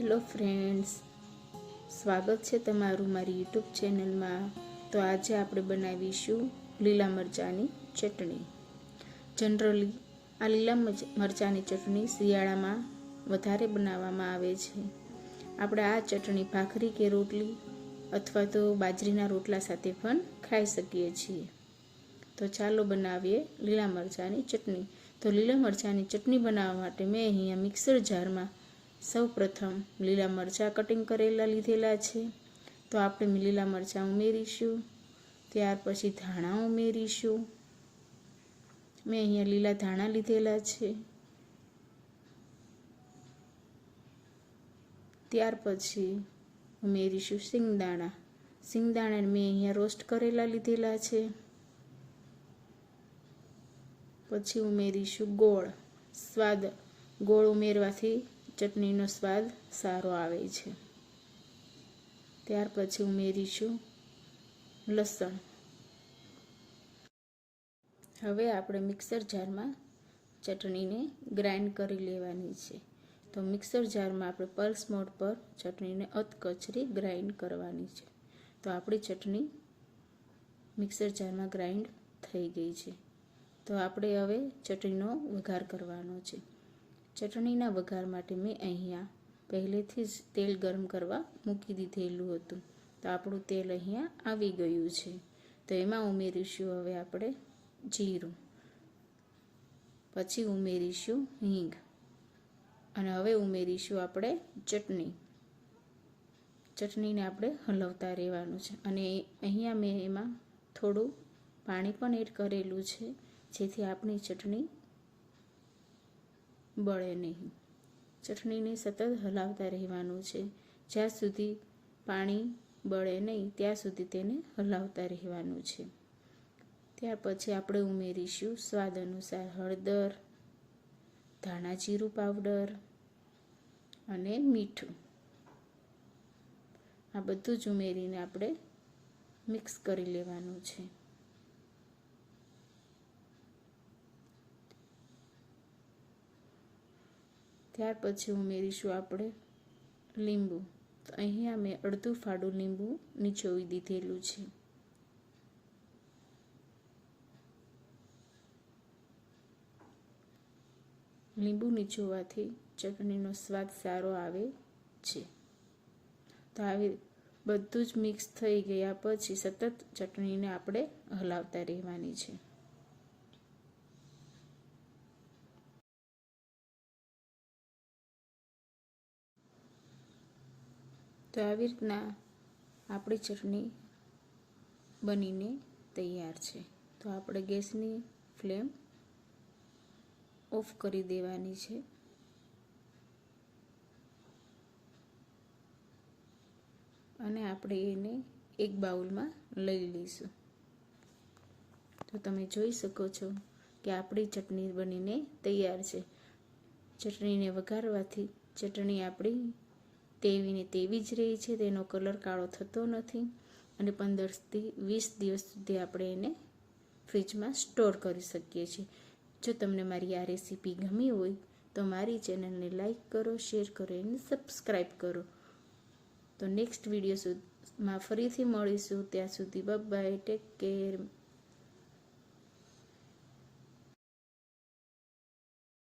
Hello friends, સ્વાગત છે તમારું મારી યુટ્યુબ ચેનલમાં. તો આજે આપણે બનાવીશું લીલા મરચાંની ચટણી. જનરલી આ લીલા મરચ- મરચાંની ચટણી શિયાળામાં વધારે બનાવવામાં આવે છે. આપણે આ ચટણી ભાખરી કે રોટલી અથવા તો બાજરીના રોટલા સાથે પણ ખાઈ શકીએ છીએ. તો ચાલો બનાવીએ લીલા મરચાંની ચટણી. તો લીલા મરચાંની ચટણી બનાવવા માટે મેં અહીંયા મિક્સર જારમાં સૌ પ્રથમ લીલા મરચાં કટિંગ કરેલા લીધેલા છે. તો આપણે લીલા મરચાં ઉમેરીશું. ત્યાર પછી ધાણા ઉમેરીશું. મેં અહીંયા લીલા ધાણા લીધેલા છે. ત્યાર પછી ઉમેરીશું સિંગદાણા. સિંગદાણા મેં અહીંયા રોસ્ટ કરેલા લીધેલા છે. પછી ઉમેરીશું ગોળ. સ્વાદ ગોળ ઉમેરવાથી ચટણીનો સ્વાદ સારો આવે છે. ત્યાર પછી ઉમેરીશું લસણ. હવે આપણે મિક્સર જારમાં ચટણીને ગ્રાઇન્ડ કરી લેવાની છે. તો મિક્સર જારમાં આપણે પલ્સ મોડ પર ચટણીને અધકચરી ગ્રાઇન્ડ કરવાની છે. તો આપણી ચટણી મિક્સર જારમાં ગ્રાઇન્ડ થઈ ગઈ છે. તો આપણે હવે ચટણીનો વઘાર કરવાનો છે. ચટણીના વઘાર માટે મેં અહીંયા પહેલેથી જ તેલ ગરમ કરવા મૂકી દીધેલું હતું. તો આપણું તેલ અહીંયા આવી ગયું છે. તો એમાં ઉમેરીશું હવે આપણે જીરું. પછી ઉમેરીશું હિંગ. અને હવે ઉમેરીશું આપણે ચટણી. ચટણીને આપણે હલવતા રહેવાનું છે. અને અહીંયા મેં એમાં થોડું પાણી પણ એડ કરેલું છે. જેથી આપણી ચટણી બળે નહીં. ચટણીને સતત હલાવતા રહેવાનું છે. જ્યાં સુધી પાણી બળે નહીં, ત્યાં સુધી તેને હલાવતા રહેવાનું છે. ત્યાર પછી આપણે ઉમેરીશું સ્વાદ અનુસાર હળદર ધાણા જીરું પાવડર અને મીઠું. આ બધું જ ઉમેરીને આપણે મિક્સ કરી લેવાનું છે. ત્યાર પછી ઉમેરીશું આપણે લીંબુ. તો અહીંયા મેં અડધું ફાડું લીંબુ નીચોવી દીધેલું છે. લીંબુ નીચોવાથી ચટણીનો સ્વાદ સારો આવે છે. તો આવી બધું જ મિક્સ થઈ ગયા પછી સતત ચટણીને આપણે હલાવતા રહેવાની છે. તો આવી રીતના આપણી ચટણી બનીને તૈયાર છે. તો આપણે ગેસની ફ્લેમ ઓફ કરી દેવાની છે. અને આપણે એને એક બાઉલમાં લઈ લઈશું. તો તમે જોઈ શકો છો કે આપણી ચટણી બનીને તૈયાર છે. ચટણીને વઘારવાથી ચટણી આપણી તેવીને તેવી જ રહી છે, તેનો કલર કાળો થતો નથી અને પંદરથી વીસ દિવસ સુધી આપણે એને ફ્રીજમાં સ્ટોર કરી શકીએ છીએ. જો તમને મારી આ રેસીપી ગમી હોય, તો મારી ચેનલને લાઈક કરો, શેર કરો અને સબસ્ક્રાઈબ કરો. તો નેક્સ્ટ વીડિયો સુધીમાં ફરીથી મળીશું. ત્યાં સુધી બાય ટેક કેર.